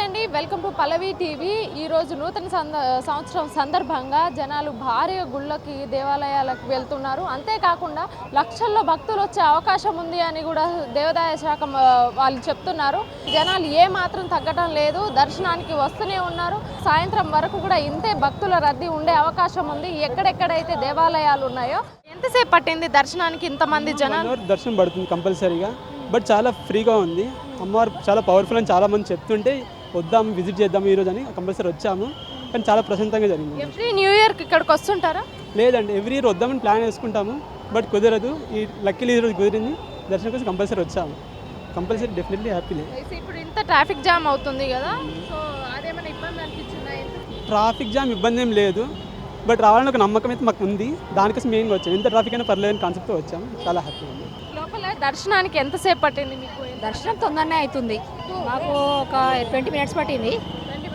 Welcome to Pallavi TV. ఈ రోజు నూతన సంద సంవత్సరం సందర్భంగా జనాలు భారీగా గుళ్ళకి దేవాలయాలకు వెళ్తున్నారు. అంతేకాకుండా లక్షల్లో భక్తులు వచ్చే అవకాశం ఉంది అని కూడా దేవాదాయ శాఖ వాళ్ళు చెప్తున్నారు. జనాలు ఏ మాత్రం తగ్గటం లేదు. దర్శనానికి వస్తూనే ఉన్నారు. సాయంత్రం వరకు కూడా ఇంతే భక్తుల రద్దీ ఉండే అవకాశం ఉంది. ఎక్కడెక్కడైతే దేవాలయాలు ఉన్నాయో ఎంతసేపు పట్టింది దర్శనానికి ఇంతమంది జనాలు? దర్శనం పడుతుంది కంపల్సరీగా. బట్ చాలా ఫ్రీగా ఉంది. అమ్మవారు చాలా పవర్ఫుల్ అని చాలా మంది చెప్తుంటే వద్దాం విజిట్ చేద్దాం ఈరోజు అని కంపల్సరీ వచ్చాము. కానీ చాలా ప్రశాంతంగా జరిగింది. ఎవ్రీ న్యూ ఇయర్కి ఇక్కడికి వస్తుంటారా? లేదండి ఎవ్రీ ఇయర్ వద్దామని ప్లాన్ వేసుకుంటాము. బట్ కుదరదు. ఈ లక్కీలీ ఈరోజు కుదిరింది. దర్శనం కోసం కంపల్సరీ వచ్చాము. కంపల్సరీ డెఫినెట్లీ హ్యాపీలే అయితే ఇప్పుడు ఇంత ట్రాఫిక్ జామ్ అవుతుంది కదా సో అదేమైనా ఇబ్బంది అనిపించిందా ట్రాఫిక్ జామ్ ఇబ్బంది ఏం లేదు. బట్ రావాలని ఒక నమ్మకం అయితే మాకు ఉంది. దానికోసం మెయిన్గా వచ్చాము ఎంత ట్రాఫిక్ అయినా పర్లేదు అని కాన్సెప్ట్తో వచ్చాము. చాలా హ్యాపీ ఉంది. లోపల దర్శనానికి ఎంతసేపు పట్టింది మీకు? దర్శనం తొందరనే అవుతుంది మాకు ఒక ట్వంటీ మినిట్స్ పట్టింది.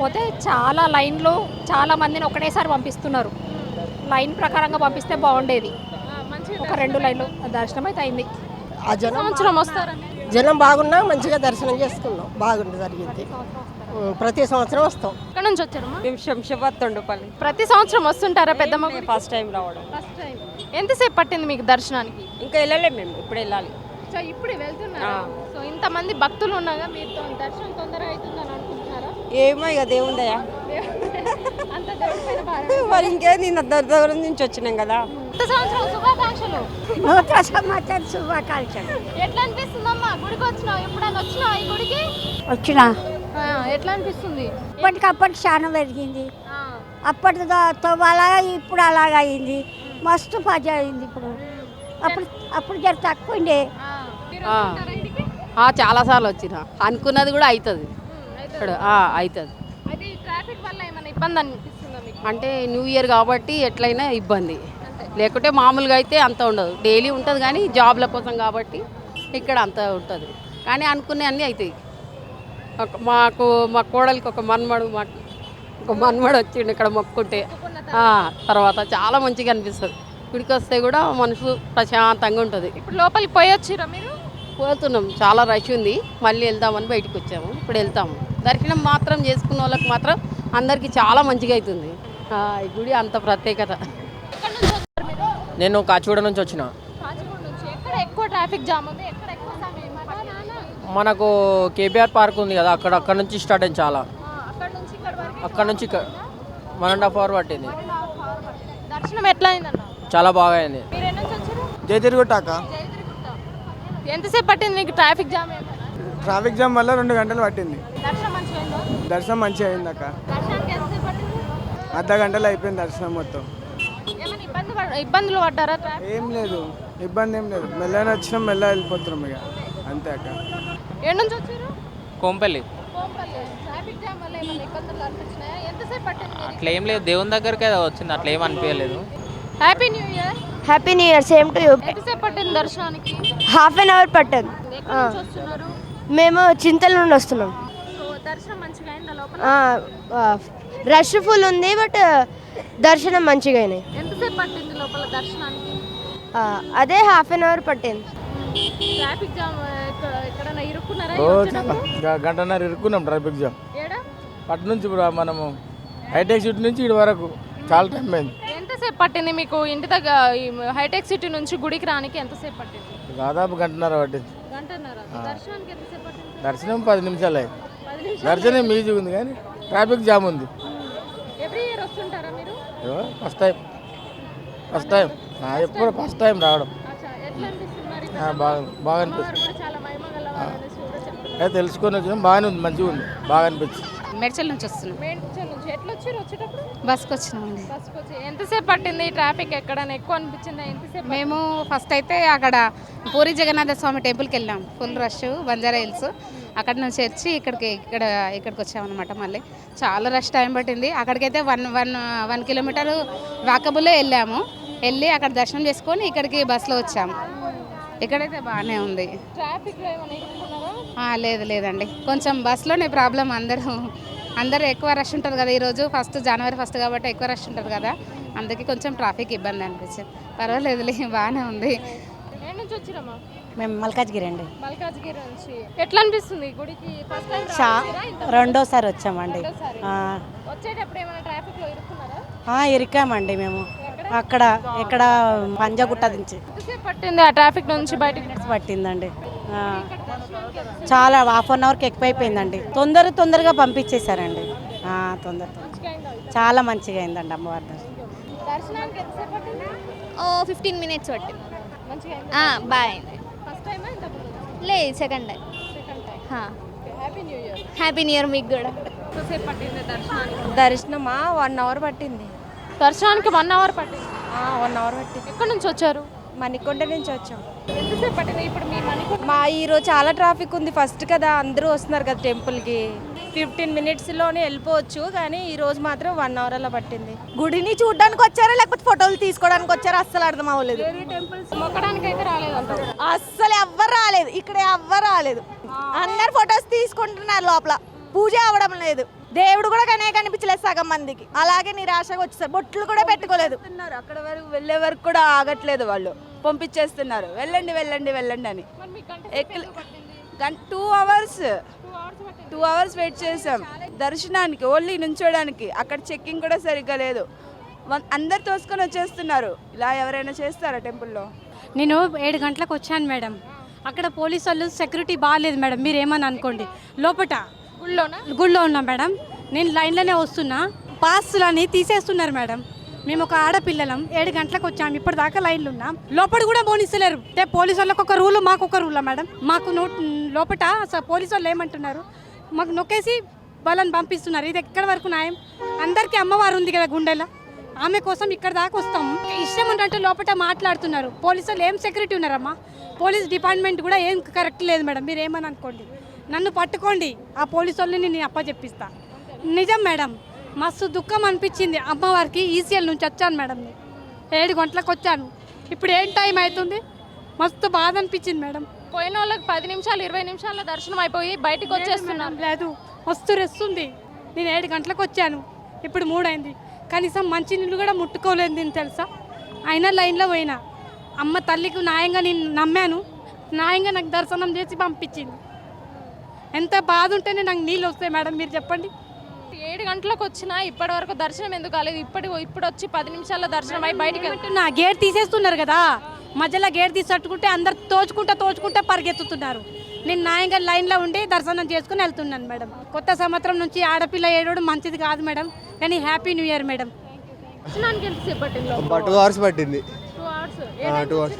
పోతే చాలా లైన్లో చాలా మందిని ఒకటేసారి పంపిస్తున్నారు. లైన్ ప్రకారంగా పంపిస్తే బాగుండేది. మంచి ఒక రెండు లైన్లు దర్శనం అయితే అయింది. ఆ జనం సంవత్సరం వస్తారా? జనం బాగున్నా మంచిగా దర్శనం చేసుకున్నాం. బాగుంది జరిగింది. ప్రతి సంవత్సరం వస్తాం. ఎక్కడ నుంచి వచ్చారమ్మా మేము శంషాబాద్ తొండపల్లి ప్రతి సంవత్సరం వస్తుంటారా పెద్దమ్మ? ఫస్ట్ టైం రావడం. ఫస్ట్ టైం ఎంతసేపు పట్టింది మీకు దర్శనానికి? ఇంకా వెళ్ళలేము మేము ఇప్పుడు వెళ్ళాలి. సో ఇప్పుడు వెళ్తున్నారా. సో ఇంతమంది భక్తులు ఉండగా మీతో దర్శనం తొందరగా అవుతుందని అనుకుంటున్నారా? ఏమో ఇక దేవుందయ్యా అంత దేవుడి పైన భారం. మరి ఇంకేంది ఇంత దూర నుంచి వచ్చినాం కదా. కొత్త సంవత్సరం శుభాకాంక్షలు. నూతన సంవత్సరం శుభాకాంక్షలు. ఎట్లా అనిపిస్తుందమ్మా? గుడికి వచ్చినావు ఎప్పుడైనా వచ్చినావు ఈ గుడికి? వచ్చిన. ఆ, ఎట్లా అనిపిస్తుంది? ఇప్పటికప్పటి చాలా పెరిగింది ఆ, అప్పటితో అలాగా ఇప్పుడు అలాగ అయింది. మస్తు పజ అయింది ఇప్పుడు. అప్పుడు అప్పుడు జర తక్కువ ఉండే. ఆ. ఈడికి? చాలాసార్లు వచ్చిన అనుకున్నది కూడా అవుతుంది ఇక్కడ అవుతుంది అంటే న్యూ ఇయర్ కాబట్టి ఎట్లయినా ఇబ్బంది. లేకుంటే మామూలుగా అయితే అంత ఉండదు. డైలీ ఉంటుంది కానీ జాబ్ల కోసం కాబట్టి ఇక్కడ అంత ఉంటుంది. కానీ అనుకునే అన్నీ అవుతాయి మాకు మా కోడలికి ఒక మన్మడు మాకు ఒక మన్మడు వచ్చిండు ఇక్కడ మొక్కుంటే. తర్వాత చాలా మంచిగా అనిపిస్తుంది. గుడికి వస్తే కూడా మనసు ప్రశాంతంగా ఉంటుంది. ఇప్పుడు లోపలికి పోయి వచ్చిరా మీరు? పోతున్నాం. చాలా రష్ ఉంది. మళ్ళీ వెళ్దామని బయటకు వచ్చాము. ఇప్పుడు వెళ్తాము. దర్శనం మాత్రం చేసుకున్న వాళ్ళకి మాత్రం అందరికీ చాలా మంచిగా అవుతుంది. ఆ, ఈ గుడి అంత ప్రత్యేకత. నేను కాచిగూడ నుంచి వచ్చిన. ఎక్కువ ట్రాఫిక్ జామ్ ఉంది? మనకు కేబీఆర్ పార్క్ ఉంది కదా అక్కడ అక్కడ నుంచి స్టార్ట్ అయింది చాలా. ఆ, అక్కడ నుంచి ఇక్కడ వరకు అక్కడ నుంచి వన్ అండ్ హాఫ్ అవర్ పట్టింది. దర్శనం ఎట్లా అయిందన్న చాలా బాగా అయింది. జయతిరుగుట్టాక. ఎంతసేపు పట్టింది నీకు ట్రాఫిక్ జామ్ ట్రాఫిక్ జామ్ వల్ల రెండు గంటలు పట్టింది. దర్శనం మంచిగా అయిందా? అక్క. అర్ధ గంటలు అయిపోయింది దర్శనం మొత్తం. ఏమైనా ఇబ్బంది పడ- ఇబ్బందులు పడ్డారా ఏం లేదు. ఇబ్బంది ఏం లేదు. మెల్లగా వచ్చినాం మెల్ల వెళ్ళిపోతున్నాం ఇక. అంతే అక్క. ఎక్కడి నుంచి వచ్చారు? కోంపల్లి. కోంపల్లి? అట్లా ఏం లేదు. దేవుని దగ్గరకే వచ్చింది. అట్లా ఏం అనిపించలేదు. Happy new happy new year same to you ఎంతసేపు పట్టింది దర్శనానికి? హాఫ్ అన్ అవర్ పట్టదు. ఎక్కడి నుంచి వస్తున్నారు? మేము చింతల నుండి వస్తున్నాం. సో దర్శనం మంచిగా అయిందా లోపల? రష్ ఫుల్ ఉంది బట్ దర్శనం మంచిగా అయినాయి. ఎంతసేపు పట్టింది లోపల దర్శనానికి? అదే హాఫ్ అన్ అవర్ పట్టింది. ట్రాఫిక్ జామ్ ఎక్కడైనా ఇరుక్కున్నారా వచ్చేటప్పుడు? గంటన్నర ఇరుక్కున్నాం ట్రాఫిక్ జామ్ ఏడా? అటు నుంచి ఇప్పుడు మనము హైటెక్ సిటీ నుంచి ఇటు వరకు. చాలా టైం అయింది. ఎంతసేపు పట్టింది మీకు? ఇంటి దగ్గర ఈ హైటెక్ సిటీ నుంచి గుడికి రానికి ఎంతసేపు పట్టింది? దాదాపు గంటన్నర పట్టింది. గంటన్నర? దర్శనానికి ఎంతసేపు పట్టింది దర్శనం పది నిమిషాలు. అయింది దర్శనం ఈజీగా ఉంది కానీ ట్రాఫిక్ జామ్ ఉంది. ఎవ్రీ ఇయర్ వస్తుంటారా మీరు? ఫస్ట్ టైం ఫస్ట్ టైం ఎప్పుడు ఫస్ట్ టైం రావడం. బాగా బాగా అనిపిస్తుంది. తెలుసుకొని వచ్చినాం బాగానే ఉంది మంచిగా ఉంది బాగా అనిపించింది. మెడ్చల్ నుంచి వస్తున్నాం. మేడ్చల్ నుంచి ఎట్లా వచ్చారు వచ్చేటప్పుడు? బస్కి వచ్చినామండి బస్కి వచ్చి ఎంతసేపు పట్టింది ట్రాఫిక్ ఎక్కడైనా? ఎక్కువ అనిపించిందా? ఎంతసేపు మేము ఫస్ట్ అయితే అక్కడ పూరి జగన్నాథ స్వామి టెంపుల్కి వెళ్ళాం. Full rush Banjara Hills. అక్కడ నుంచి వచ్చి ఇక్కడికి ఇక్కడ ఇక్కడికి వచ్చామన్నమాట మళ్ళీ. చాలా రష్ టైం పట్టింది. అక్కడికైతే వన్ వన్ వన్ కిలోమీటర్ వాకబుల్లో వెళ్ళాము. వెళ్ళి అక్కడ దర్శనం చేసుకొని ఇక్కడికి బస్సులో వచ్చాము. ఇక్కడైతే బాగానే ఉంది. ట్రాఫిక్లో ఏమైనా ఇరుక్కున్నారా ఆ, లేదు లేదండి. కొంచెం బస్సులోనే ప్రాబ్లం అందరూ అందరూ ఎక్కువ రష్ ఉంటుంది కదా ఈరోజు ఫస్ట్ జనవరి ఫస్ట్ కాబట్టి ఎక్కువ రష్ ఉంటుంది కదా. అందుకే కొంచెం ట్రాఫిక్ ఇబ్బంది అనిపించింది. పర్వాలేదులే బాగానే ఉంది. ఏ నుంచి వచ్చిరమ్మా? మేము మల్కాజ్గిరి అండి. మల్కాజ్గిరి నుంచి. ఎట్లా అనిపిస్తుంది? గుడికి ఫస్ట్ టైం చా రెండోసారి వచ్చామండి. వచ్చేటప్పుడు ఏమైనా ఇరుక్కున్నారా? ఇరికామండి మేము. అక్కడ ఇక్కడ పంజగుట్ట నుంచి. పట్టింది ఆ ట్రాఫిక్ నుంచి బయటకు? మినిట్స్ పట్టిందండి? చాలా హాఫ్ అన్ అవర్కి ఎక్కువైపోయిందండి. తొందర తొందరగా పంపించేశారండి. ఆ, తొందర తొందర. చాలా మంచిగా అయిందండి అమ్మవారి దర్శనం. ఫిఫ్టీన్ మినిట్స్ పట్టింది. ముందు? లేదు second time. Second time. Happy new year. Happy new year మీకు కూడా. దర్శనమా? వన్ అవర్ పట్టింది. దర్శనానికి వన్ అవర్ పట్టింది. వన్ అవర్ పట్టింది. ఎక్కడి నుంచి వచ్చారు? మణికొండ నుంచి వచ్చాం. ఎంతసేపు పట్టింది? ఇప్పుడు మీ ఈరోజు చాలా ట్రాఫిక్ ఉంది. ఫస్ట్ కదా అందరూ వస్తున్నారు కదా టెంపుల్కి ఫిఫ్టీన్ మినిట్స్లోనే వెళ్ళిపోవచ్చు కానీ ఈ రోజు మాత్రం వన్ అవర్ అలా పట్టింది. గుడిని చూడడానికి వచ్చారా? లేకపోతే ఫోటోలు తీసుకోవడానికి వచ్చారా? అస్సలు అర్థం అవ్వలేదు. అస్సలు ఎవ్వరు రాలేదు. ఇక్కడ ఎవ్వరు రాలేదు. అందరు ఫొటోస్ తీసుకుంటున్నారు లోపల. పూజ అవ్వడం లేదు. దేవుడు కూడా కనే కనిపించలేదు సగం మందికి. అలాగే నిరాశగా వచ్చేసారు. బొట్లు కూడా పెట్టుకోలేదు. అక్కడ వరకు వెళ్ళే వరకు కూడా ఆగట్లేదు వాళ్ళు. పంపించేస్తున్నారు. వెళ్ళండి వెళ్ళండి వెళ్ళండి అని. టూ అవర్స్ టూ అవర్స్ పట్టింది? టూ అవర్స్ వెయిట్ చేసాం దర్శనానికి ఓన్లీ నుంచోడానికి. అక్కడ చెక్కింగ్ కూడా సరిగ్గా లేదు. అందరు తోసుకొని వచ్చేస్తున్నారు. ఇలా ఎవరైనా చేస్తారా టెంపుల్లో? నేను ఏడు గంటలకు వచ్చాను మేడం. అక్కడ పోలీసు వాళ్ళు సెక్యూరిటీ బాగాలేదు మేడం. మీరు ఏమని అనుకోండి. లోపట. గుళ్ళోనా? గుళ్ళో ఉన్నా మేడం. నేను లైన్లోనే వస్తున్నా. పాస్లని తీసేస్తున్నారు మేడం. మేము ఒక ఆడపిల్లలం. ఏడు గంటలకు వచ్చాము. ఇప్పటిదాకా లైన్లు ఉన్నాం. లోపల కూడా పోనిస్తలేరు. అంటే పోలీసు వాళ్ళకి ఒక రూలు మాకు ఒక రూలా మేడం. మాకు నో లోపట పోలీసు వాళ్ళు ఏమంటున్నారు? మాకు నొక్కేసి వాళ్ళని పంపిస్తున్నారు. ఇది ఎక్కడి వరకు న్యాయం? అందరికీ అమ్మవారు ఉంది కదా గుండెలో. ఆమె కోసం ఇక్కడ దాకా వస్తాం. ఇష్టం ఉన్నట్టు లోపల మాట్లాడుతున్నారు. పోలీసు వాళ్ళు ఏం సెక్యూరిటీ ఉన్నారమ్మా? పోలీస్ డిపార్ట్మెంట్ కూడా ఏం కరెక్ట్ లేదు మేడం. మీరు ఏమని అనుకోండి. నన్ను పట్టుకోండి. ఆ పోలీసు వాళ్ళని నేను అప్పచెప్పిస్తా నిజం మేడం మస్తు దుఃఖం అనిపించింది. అమ్మవారికి ఈసీఎల్ నుంచి వచ్చాను మేడం నేను. ఏడు గంటలకు వచ్చాను. ఇప్పుడు ఏం టైం అవుతుంది? మస్తు బాధ అనిపించింది మేడం. పోయిన వాళ్ళకి పది నిమిషాలు ఇరవై నిమిషాల్లో దర్శనం అయిపోయి బయటికి వచ్చేస్తున్నారు. లేదు. మస్తు రెస్తుంది నేను ఏడు గంటలకు వచ్చాను. ఇప్పుడు మూడైంది. కనీసం మంచి నీళ్ళు కూడా ముట్టుకోలేదు నేను తెలుసా? అయినా లైన్లో పోయినా. అమ్మ తల్లికి న్యాయంగా నేను నమ్మాను. న్యాయంగా నాకు దర్శనం చేసి పంపించింది. ఎంత బాధ ఉంటేనే నాకు నీళ్ళు వస్తాయి మేడం మీరు చెప్పండి. ఏడు గంటలకు వచ్చినా ఇప్పటి వరకు దర్శనం ఎందుకు కాలేదు? ఇప్పుడు ఇప్పుడు వచ్చి పది నిమిషాల్లో దర్శనం అయి బయటికి నా గేట్ తీసేస్తున్నారు కదా మధ్యలో గేట్ తీసి తట్టుకుంటే అందరు తోచుకుంటా తోచుకుంటా పరిగెత్తుతున్నారు. నేను న్యాయంగా లైన్లో ఉండి దర్శనం చేసుకుని వెళ్తున్నాను మేడం. కొత్త సంవత్సరం నుంచి ఆడపిల్ల ఏడవడం మంచిది కాదు మేడం కానీ happy new year madam. Two hours పట్టింది. టూ అవర్స్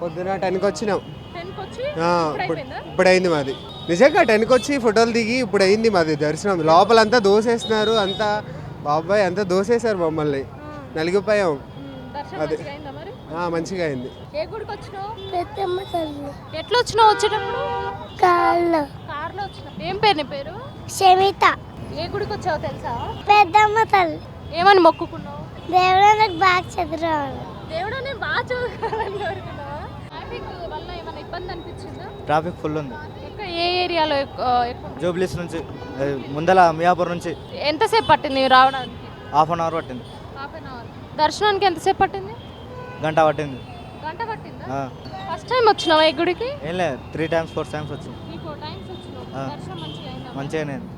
పొద్దున టెన్కి వచ్చినాం టెన్కి వచ్చి ఆ, ఇప్పుడు అయింది మాది. నిజంగా టెన్కి వచ్చి ఫోటోలు దిగి ఇప్పుడు అయింది మాది దర్శనం. లోపలంతా దోసేస్తున్నారు అంతా బాబాయ్ అంతా దోసేశారు మమ్మల్ని. నలిగిపోయాం. దర్శనం అదే. మంచిగా అయిందా ఎట్లా వచ్చినావు వచ్చేటప్పుడు? కాళ్ళు కార్లో వచ్చినావు ఏం పేరు నీ పేరు? శమిత. ఏ గుడికి వచ్చావో తెలుసా? పెద్దమ్మ తల్లి. ఏమని మొక్కుకున్నావు? దేవుడు నాకు బాగా చదువురావాలి. దేవుడా నేను బాగా చదువుకోవాలని కోరుకున్నావా. ట్రాఫిక్ వల్ల ఏమైనా ఇబ్బంది అనిపించిందా? ట్రాఫిక్ ఫుల్ ఉంది. ఏ ఏరియాలో ఎక్కువ? జూబ్లీస్ నుంచి ఏ, ముందల మియాపూర్ నుంచి. ఎంతసేపు పట్టింది రావడానికి? హాఫ్ అన్ అవర్ పట్టింది. హాఫ్ అన్ అవర్ దర్శనానికి ఎంతసేపు పట్టింది? గంట పట్టింది. గంట పట్టిందా? ఆ, ఫస్ట్ టైం వచ్చినావా ఈ గుడికి? ఏం లేదు త్రీ టైమ్స్ ఫోర్ టైమ్స్ వచ్చింది. త్రీ ఫోర్ టైమ్స్ వచ్చినావు. ఆ. దర్శనం మంచిగా అయిందా? మంచిగానే అయింది.